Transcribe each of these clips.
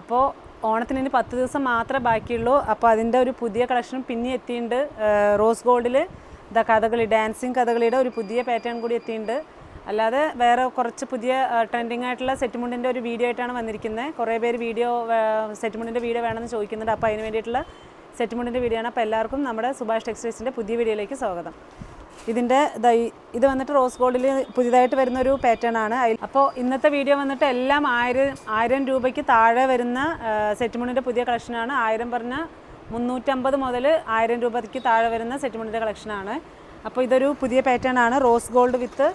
അപ്പോൾ ഓണത്തിന് ഇനി പത്ത് ദിവസം മാത്രമേ ബാക്കിയുള്ളൂ. അപ്പോൾ അതിന്റെ ഒരു പുതിയ കളക്ഷനും പിന്നെ എത്തിയിട്ടുണ്ട്. റോസ് ഗോൾഡിൽ ഇതാ കഥകളി ഡാൻസിങ് കഥകളിയുടെ ഒരു പുതിയ പാറ്റേൺ കൂടി എത്തിയിട്ടുണ്ട്. അല്ലാതെ വേറെ കുറച്ച് പുതിയ ട്രെൻഡിങ് ആയിട്ടുള്ള സെറ്റ് മുണ്ടിന്റെ ഒരു വീഡിയോ ആയിട്ടാണ് വന്നിരിക്കുന്നത്. കുറേ പേര് വീഡിയോ സെറ്റ് മുണ്ടിന്റെ വീഡിയോ വേണമെന്ന് ചോദിക്കുന്നുണ്ട്. അപ്പോൾ അതിന് വേണ്ടിയിട്ടുള്ള സെറ്റ് മുണ്ടിന്റെ വീഡിയോ ആണ്. അപ്പോൾ എല്ലാവർക്കും നമ്മുടെ സുഭാഷ് ടെക്സ്റ്റൈൽസിന്റെ പുതിയ വീഡിയോയിലേക്ക് സ്വാഗതം. ഇതിന്റെ ഇത് വന്നിട്ട് റോസ് ഗോൾഡിൽ പുതിയതായിട്ട് വരുന്ന ഒരു പാറ്റേൺ ആണ് അപ്പോൾ ഇന്നത്തെ വീഡിയോ വന്നിട്ട് എല്ലാം ആയിരം ആയിരം രൂപയ്ക്ക് താഴെ വരുന്ന സെറ്റ് മുണ്ടിന്റെ പുതിയ കളക്ഷനാണ് ആയിരം പറഞ്ഞ മുന്നൂറ്റമ്പത് മുതൽ ആയിരം രൂപയ്ക്ക് താഴെ വരുന്ന സെറ്റ് മുണ്ടിന്റെ കളക്ഷനാണ് അപ്പോൾ ഇതൊരു പുതിയ പാറ്റേൺ ആണ്. റോസ് ഗോൾഡ് വിത്ത്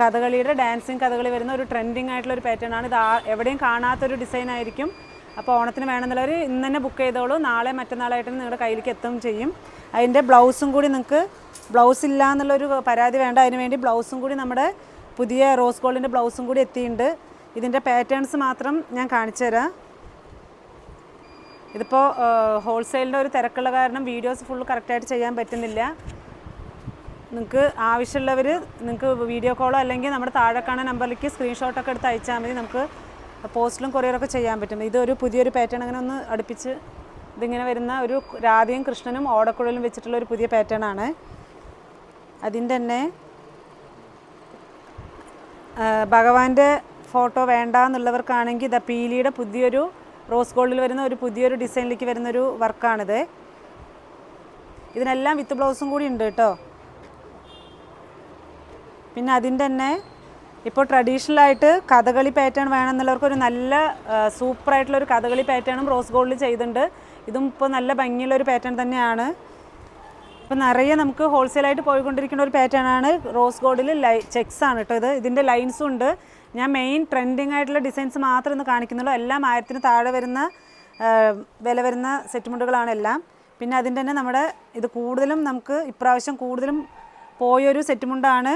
കഥകളിയുടെ ഡാൻസിങ് കഥകളി വരുന്ന ഒരു ട്രെൻഡിങ് ആയിട്ടുള്ള ഒരു പാറ്റേൺ ആണ്. ഇത് ആ- എവിടെയും കാണാത്തൊരു ഡിസൈൻ ആയിരിക്കും. അപ്പോൾ ഓണത്തിന് വേണമെന്നുള്ളവർ ഇന്ന് തന്നെ ബുക്ക് ചെയ്തോളൂ. നാളെ മറ്റന്നാളായിട്ട് നിങ്ങളുടെ കയ്യിലേക്ക് എത്തും ചെയ്യും. അതിന്റെ ബ്ലൗസും കൂടി നിങ്ങൾക്ക് ബ്ലൗസ് ഇല്ല എന്നുള്ളൊരു പരാതി വേണ്ട. അതിന് വേണ്ടി ബ്ലൗസും കൂടി നമ്മുടെ പുതിയ റോസ് ഗോൾഡിന്റെ ബ്ലൗസും കൂടി എത്തിയിട്ടുണ്ട്. ഇതിന്റെ പാറ്റേൺസ് മാത്രം ഞാൻ കാണിച്ചു തരാം. ഇതിപ്പോൾ ഹോൾസെയിലിന്റെ ഒരു തിരക്കുള്ള കാരണം വീഡിയോസ് ഫുൾ കറക്റ്റായിട്ട് ചെയ്യാൻ പറ്റുന്നില്ല. നിങ്ങൾക്ക് ആവശ്യമുള്ളവർ നിങ്ങൾക്ക് വീഡിയോ കോളോ അല്ലെങ്കിൽ നമ്മുടെ താഴെ കാണുന്ന നമ്പറിലേക്ക് സ്ക്രീൻഷോട്ടൊക്കെ എടുത്ത് അയച്ചാൽ മതി. നമുക്ക് പോസ്റ്റിലും കൊറിയറൊക്കെ ചെയ്യാൻ പറ്റും. ഇതൊരു പുതിയൊരു പാറ്റേൺ അങ്ങനെ ഒന്ന് അടുപ്പിച്ച് ഇതിങ്ങനെ വരുന്ന ഒരു രാധയും കൃഷ്ണനും ഓടക്കുഴലും വെച്ചിട്ടുള്ള ഒരു പുതിയ പാറ്റേൺ ആണ്. അതിന്റെ തന്നെ ഭഗവാന്റെ ഫോട്ടോ വേണ്ട എന്നുള്ളവർക്കാണെങ്കിൽ ഇതാ പീലിയുടെ പുതിയൊരു റോസ് ഗോൾഡിൽ വരുന്ന ഒരു പുതിയൊരു ഡിസൈനിലേക്ക് വരുന്നൊരു വർക്കാണിത്. ഇതിനെല്ലാം വിത്ത് ബ്ലൗസും കൂടി ഉണ്ട് കേട്ടോ. പിന്നെ അതിന്റെ തന്നെ ഇപ്പോൾ ട്രഡീഷണലായിട്ട് കഥകളി പാറ്റേൺ വേണമെന്നുള്ളവർക്ക് ഒരു നല്ല സൂപ്പറായിട്ടുള്ളൊരു കഥകളി പാറ്റേണും റോസ് ഗോൾഡിൽ ചെയ്തിട്ടുണ്ട്. ഇതും ഇപ്പോൾ നല്ല ഭംഗിയുള്ളൊരു പാറ്റേൺ തന്നെയാണ്. ഇപ്പം നിറയെ നമുക്ക് ഹോൾസെയിലായിട്ട് പോയിക്കൊണ്ടിരിക്കുന്ന ഒരു പാറ്റേൺ ആണ് റോസ് ഗോൾഡിൽ ലൈ ചെക്സ് ആണ് കേട്ടോ ഇത്. ഇതിന്റെ ലൈൻസും ഉണ്ട്. ഞാൻ മെയിൻ ട്രെൻഡിങ് ആയിട്ടുള്ള ഡിസൈൻസ് മാത്രം ഇന്ന് കാണിക്കുന്നുള്ളൂ. എല്ലാം ആയിരത്തിന് താഴെ വരുന്ന വില വരുന്ന സെറ്റ് എല്ലാം. പിന്നെ അതിന്റെ തന്നെ നമ്മുടെ ഇത് കൂടുതലും നമുക്ക് ഇപ്രാവശ്യം കൂടുതലും പോയൊരു സെറ്റ് മുണ്ടാണ്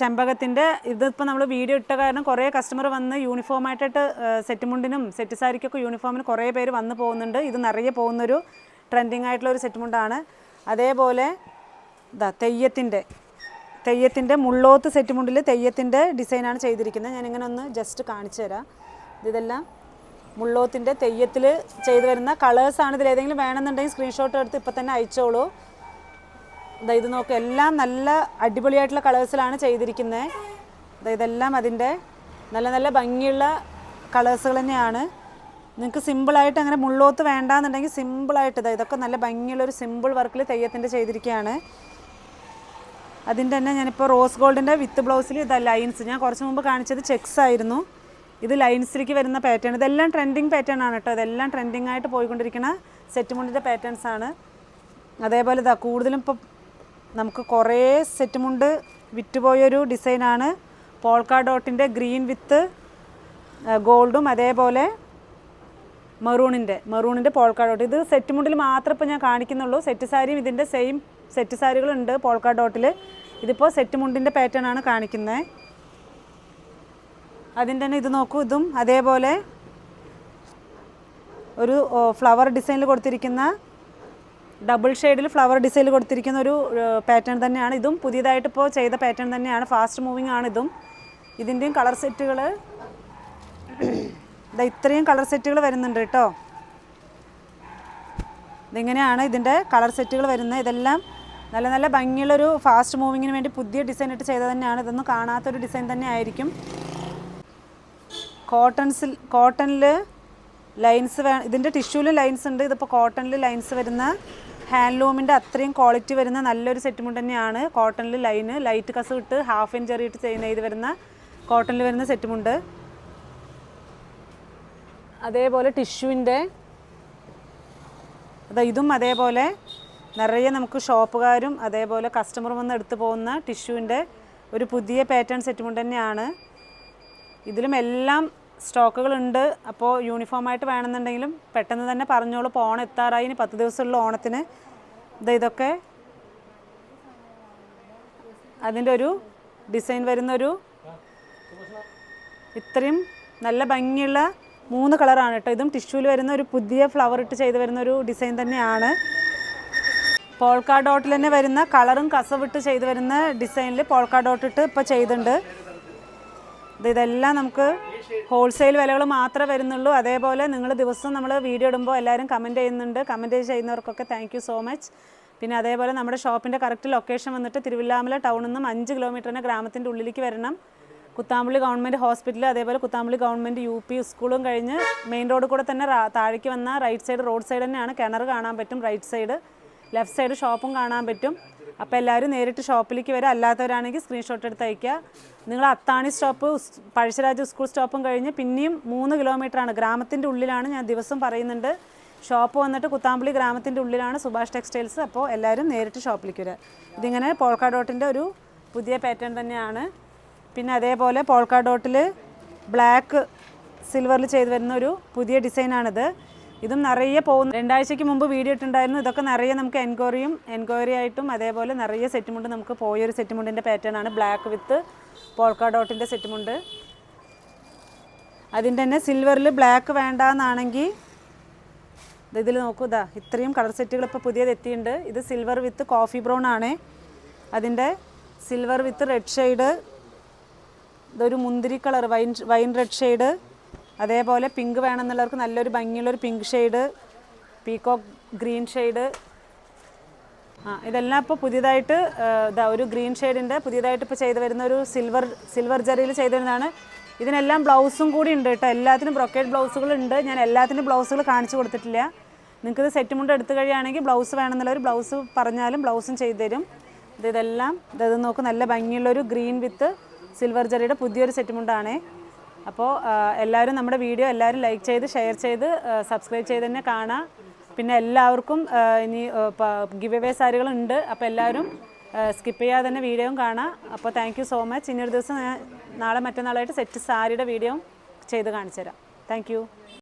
ചെമ്പകത്തിന്റെ ഇതിപ്പോൾ നമ്മൾ വീഡിയോ ഇട്ട കാരണം കുറേ കസ്റ്റമർ വന്ന് യൂണിഫോം ആയിട്ടിട്ട് സെറ്റ് മുണ്ടിനും സെറ്റ് സാരിക്കൊക്കെ യൂണിഫോമിന് കുറേ പേര് വന്ന് പോകുന്നുണ്ട്. ഇത് നിറയെ പോകുന്നൊരു ട്രെൻഡിങ് ആയിട്ടുള്ള ഒരു സെറ്റ് മുണ്ടാണ് അതേപോലെ ഇതാ തെയ്യത്തിന്റെ തെയ്യത്തിന്റെ മുള്ളോത്ത് സെറ്റ് മുണ്ടിൽ തെയ്യത്തിന്റെ ഡിസൈനാണ് ചെയ്തിരിക്കുന്നത്. ഞാനിങ്ങനെ ഒന്ന് ജസ്റ്റ് കാണിച്ചു തരാം. ഇതെല്ലാം മുള്ളോത്തിന്റെ തെയ്യത്തിൽ ചെയ്തു വരുന്ന കളേഴ്സാണ് ഇതിൽ ഏതെങ്കിലും വേണമെന്നുണ്ടെങ്കിൽ സ്ക്രീൻഷോട്ട് എടുത്ത് ഇപ്പം തന്നെ അയച്ചോളൂ. ദാ ഇത് നോക്ക് എല്ലാം നല്ല അടിപൊളിയായിട്ടുള്ള കളേഴ്സിലാണ് ചെയ്തിരിക്കുന്നത്. ദാ ഇതെല്ലാം അതിന്റെ നല്ല നല്ല ഭംഗിയുള്ള കളേഴ്സുകൾ തന്നെയാണ്. നിങ്ങൾക്ക് സിമ്പിളായിട്ട് അങ്ങനെ മുള്ളോത്ത് വേണ്ടാന്നുണ്ടെങ്കിൽ സിമ്പിളായിട്ട് ഇതാ ഇതൊക്കെ നല്ല ഭംഗിയുള്ളൊരു സിമ്പിൾ വർക്കിൽ തെയ്യത്തിന്റെ ചെയ്തിരിക്കുകയാണ്. അതിന്റെ തന്നെ ഞാനിപ്പോൾ റോസ് ഗോൾഡിന്റെ വിത്ത് ബ്ലൗസിൽ ഇതാ ലൈൻസ്. ഞാൻ കുറച്ച് മുമ്പ് കാണിച്ചത് ചെക്സ് ആയിരുന്നു. ഇത് ലൈൻസിലേക്ക് വരുന്ന പാറ്റേൺ. ഇതെല്ലാം ട്രെൻഡിങ് പാറ്റേൺ ആണ് കേട്ടോ. ഇതെല്ലാം ട്രെൻഡിങ് ആയിട്ട് പോയിക്കൊണ്ടിരിക്കുന്ന സെറ്റ് മുണ്ടിന്റെ പാറ്റേൺസ് ആണ്. അതേപോലെ ഇതാ കൂടുതലും ഇപ്പം നമുക്ക് കുറേ സെറ്റ് മുണ്ട് വിറ്റുപോയൊരു ഡിസൈനാണ്. പോൾക്കാ ഡോട്ടിന്റെ ഗ്രീൻ വിത്ത് ഗോൾഡും അതേപോലെ മെറൂണിന്റെ മെറൂണിന്റെ പോൾക്കാ ഡോട്ട് ഇത് സെറ്റ് മുണ്ടിൽ മാത്രം ഇപ്പോൾ ഞാൻ കാണിക്കുന്നുള്ളൂ. സെറ്റ് സാരിയും ഇതിന്റെ സെയിം സെറ്റ് സാരികളുണ്ട് പോൾക്കാ ഡോട്ടിൽ ഇതിപ്പോൾ സെറ്റ് മുണ്ടിന്റെ പാറ്റേൺ ആണ് കാണിക്കുന്നത് അതിന്റെ തന്നെ ഇത് നോക്കൂ ഇതും അതേപോലെ ഒരു ഫ്ലവർ ഡിസൈനിൽ കൊടുത്തിരിക്കുന്ന ഡബിൾ ഷെയ്ഡിൽ ഫ്ലവർ ഡിസൈനിൽ കൊടുത്തിരിക്കുന്ന ഒരു പാറ്റേൺ തന്നെയാണ് ഇതും. പുതിയതായിട്ട് ഇപ്പോൾ ചെയ്ത പാറ്റേൺ തന്നെയാണ്. ഫാസ്റ്റ് മൂവിങ് ആണ് ഇതും. ഇതിന്റെയും കളർ സെറ്റുകൾ ഇതാ ഇത്രയും കളർ സെറ്റുകൾ വരുന്നുണ്ട് കേട്ടോ. ഇതിങ്ങനെയാണ് ഇതിന്റെ കളർ സെറ്റുകൾ വരുന്നത്? ഇതെല്ലാം നല്ല നല്ല ഭംഗിയുള്ളൊരു ഫാസ്റ്റ് മൂവിങ്ങിന് വേണ്ടി പുതിയ ഡിസൈൻ ഇട്ട് ചെയ്തത് തന്നെയാണ്. ഇതൊന്നും കാണാത്തൊരു ഡിസൈൻ തന്നെ ആയിരിക്കും. കോട്ടൺസിൽ കോട്ടണിൽ ലൈൻസ് വേ ഇതിന്റെ ടിഷ്യൂവിൽ ലൈൻസ് ഉണ്ട്. ഇതിപ്പോൾ കോട്ടണിൽ ലൈൻസ് വരുന്ന ഹാൻഡ്ലൂമിന്റെ അത്രയും ക്വാളിറ്റി വരുന്ന നല്ലൊരു സെറ്റ് മുണ്ട് തന്നെയാണ്. കോട്ടണിൽ ലൈന് ലൈറ്റ് കസ് ഇട്ട് ഹാഫ് ഇഞ്ച് ചെയ്യുന്ന ഇത് വരുന്ന കോട്ടണിൽ വരുന്ന സെറ്റ് മുണ്ട്. അതേപോലെ ടിഷ്യൂവിന്റെ. അതാ ഇതും അതേപോലെ നിറയെ നമുക്ക് ഷോപ്പുകാരും അതേപോലെ കസ്റ്റമറും വന്ന് എടുത്തു പോകുന്ന ടിഷ്യൂവിന്റെ ഒരു പുതിയ പാറ്റേൺ സെറ്റ് മുണ്ട് തന്നെയാണ്. ഇതിലും എല്ലാം സ്റ്റോക്കുകളുണ്ട്. അപ്പോൾ യൂണിഫോമായിട്ട് വേണമെന്നുണ്ടെങ്കിലും പെട്ടെന്ന് തന്നെ പറഞ്ഞോളൂ. ഇപ്പോൾ ഓണം എത്താറായി. പത്ത് ദിവസമുള്ള ഓണത്തിന് ഇത് ഇതൊക്കെ അതിന്റെ ഒരു ഡിസൈൻ വരുന്നൊരു ഇത്രയും നല്ല ഭംഗിയുള്ള മൂന്ന് കളറാണ് കേട്ടോ. ഇതും ടിഷ്യൂവിൽ വരുന്ന ഒരു പുതിയ ഫ്ലവർ ഇട്ട് ചെയ്ത് വരുന്ന ഒരു ഡിസൈൻ തന്നെയാണ്. പോൾക്കാ ഡോട്ടിൽ തന്നെ വരുന്ന കളറും കസവിട്ട് ചെയ്ത് വരുന്ന ഡിസൈനിൽ പോൾക്കാ ഡോട്ട് ഇട്ട് ഇപ്പോൾ ചെയ്തിട്ടുണ്ട് ഇത് ഇതെല്ലാം നമുക്ക് ഹോൾസെയിൽ വിലകൾ മാത്രമേ വരുന്നുള്ളൂ. അതേപോലെ നിങ്ങൾ ദിവസം നമ്മൾ വീഡിയോ ഇടുമ്പോൾ എല്ലാവരും കമന്റ് ചെയ്യുന്നുണ്ട്. കമന്റ് ചെയ്യുന്നവർക്കൊക്കെ താങ്ക് സോ മച്ച് പിന്നെ അതേപോലെ നമ്മുടെ ഷോപ്പിന്റെ കറക്റ്റ് ലൊക്കേഷൻ വന്നിട്ട് തിരുവില്ലാമല ടൗണിൽ നിന്നും അഞ്ച് കിലോമീറ്ററിന് ഗ്രാമത്തിന്റെ ഉള്ളിലേക്ക് വരണം. കുത്താമ്പള്ളി ഗവൺമെന്റ് ഹോസ്പിറ്റൽ അതേപോലെ കുത്താമ്പള്ളി ഗവൺമെന്റ് യു പി സ്കൂളും കഴിഞ്ഞ് മെയിൻ റോഡ് കൂടെ തന്നെ താഴേക്ക് വന്ന റൈറ്റ് സൈഡ് റോഡ് സൈഡ് തന്നെയാണ്. കിണർ കാണാൻ പറ്റും റൈറ്റ് സൈഡ് ലെഫ്റ്റ് സൈഡ് ഷോപ്പും കാണാൻ പറ്റും. അപ്പോൾ എല്ലാവരും നേരിട്ട് ഷോപ്പിലേക്ക് വരിക. അല്ലാത്തവരാണെങ്കിൽ സ്ക്രീൻഷോട്ട് എടുത്ത് അയക്കുക നിങ്ങൾ അത്താണി സ്റ്റോപ്പ് പഴശ്ശിരാജ് സ്കൂൾ സ്റ്റോപ്പും കഴിഞ്ഞ് പിന്നെയും മൂന്ന് കിലോമീറ്ററാണ് ഗ്രാമത്തിന്റെ ഉള്ളിലാണ് ഞാൻ ദിവസം പറയുന്നുണ്ട്. ഷോപ്പ് വന്നിട്ട് കുത്താമ്പള്ളി ഗ്രാമത്തിന്റെ ഉള്ളിലാണ് സുഭാഷ് ടെക്സ്റ്റൈൽസ് അപ്പോൾ എല്ലാവരും നേരിട്ട് ഷോപ്പിലേക്ക് വരിക. ഇതിങ്ങനെ പോൾക്കാ ഡോട്ടിന്റെ ഒരു പുതിയ പാറ്റേൺ തന്നെയാണ്. പിന്നെ അതേപോലെ പോൾക്കാ ഡോട്ടിൽ ബ്ലാക്ക് സിൽവറിൽ ചെയ്തു വരുന്ന ഒരു പുതിയ ഡിസൈനാണിത്. ഇതും നിറയെ പോകുന്നു രണ്ടാഴ്ചയ്ക്ക് മുമ്പ് വീഡിയോ ഇട്ടുണ്ടായിരുന്നു ഇതൊക്കെ നിറയെ നമുക്ക് എൻക്വയറിയും എൻക്വയറി ആയിട്ടും അതേപോലെ നിറയെ സെറ്റുമുണ്ട് നമുക്ക് പോയൊരു സെറ്റുമുണ്ടിന്റെ പാറ്റേൺ ആണ്. ബ്ലാക്ക് വിത്ത് പോൾക്കാ ഡോട്ടിന്റെ സെറ്റുമുണ്ട് അതിന്റെ തന്നെ സിൽവറിൽ ബ്ലാക്ക് വേണ്ടാന്നാണെങ്കിൽ ഇതിൽ നോക്കൂ ഇതാ ഇത്രയും കളർ സെറ്റുകൾ ഇപ്പോൾ പുതിയത് എത്തിയിട്ടുണ്ട് ഇത് സിൽവർ വിത്ത് കോഫി ബ്രൗൺ ആണ്. അതിന്റെ സിൽവർ വിത്ത് റെഡ് ഷെയ്ഡ് ഇതൊരു മുന്തിരി colour wine wine red shade അതേപോലെ പിങ്ക് വേണമെന്നുള്ളവർക്ക് നല്ലൊരു ഭംഗിയുള്ളൊരു pink shade peacock green shade ആ ഇതെല്ലാം ഇപ്പോൾ പുതിയതായിട്ട് ഇതാ ഒരു ഗ്രീൻ ഷെയ്ഡിന്റെ പുതിയതായിട്ട് ഇപ്പോൾ ചെയ്തു വരുന്ന ഒരു സിൽവർ സിൽവർ ജറിയിൽ ചെയ്തു വരുന്നതാണ്. ഇതിനെല്ലാം ബ്ലൗസും കൂടി ഉണ്ട് കേട്ടോ. എല്ലാത്തിനും ബ്രോക്കേഡ് ബ്ലൗസുകൾ ഉണ്ട് ഞാൻ എല്ലാത്തിനും ബ്ലൗസുകൾ കാണിച്ചു കൊടുത്തിട്ടില്ല. നിങ്ങൾക്കിത് സെറ്റ് മുണ്ട് എടുത്തു കഴിയുകയാണെങ്കിൽ ബ്ലൗസ് വേണമെന്നുള്ളൊരു ബ്ലൗസ് പറഞ്ഞാലും ബ്ലൗസും ചെയ്തു തരും. ഇത് ഇതെല്ലാം ഇത് നോക്ക് നല്ല ഭംഗിയുള്ളൊരു ഗ്രീൻ വിത്ത് സിൽവർ ജറിയുടെ പുതിയൊരു സെറ്റ് മുണ്ടാണേ. അപ്പോൾ എല്ലാവരും നമ്മുടെ വീഡിയോ എല്ലാവരും ലൈക്ക് ചെയ്ത് ഷെയർ ചെയ്ത് സബ്സ്ക്രൈബ് ചെയ്ത് തന്നെ കാണാം. പിന്നെ എല്ലാവർക്കും ഇനി ഗിവ് അവേ സാരികളുണ്ട് അപ്പോൾ എല്ലാവരും സ്കിപ്പ് ചെയ്യാതെ തന്നെ വീഡിയോയും കാണാം. അപ്പോൾ താങ്ക് യു സോ മച്ച് ഇനിയൊരു ദിവസം ഞാൻ നാളെ മറ്റന്നാളായിട്ട് സെറ്റ് സാരിയുടെ വീഡിയോയും ചെയ്ത് കാണിച്ചു തരാം. താങ്ക്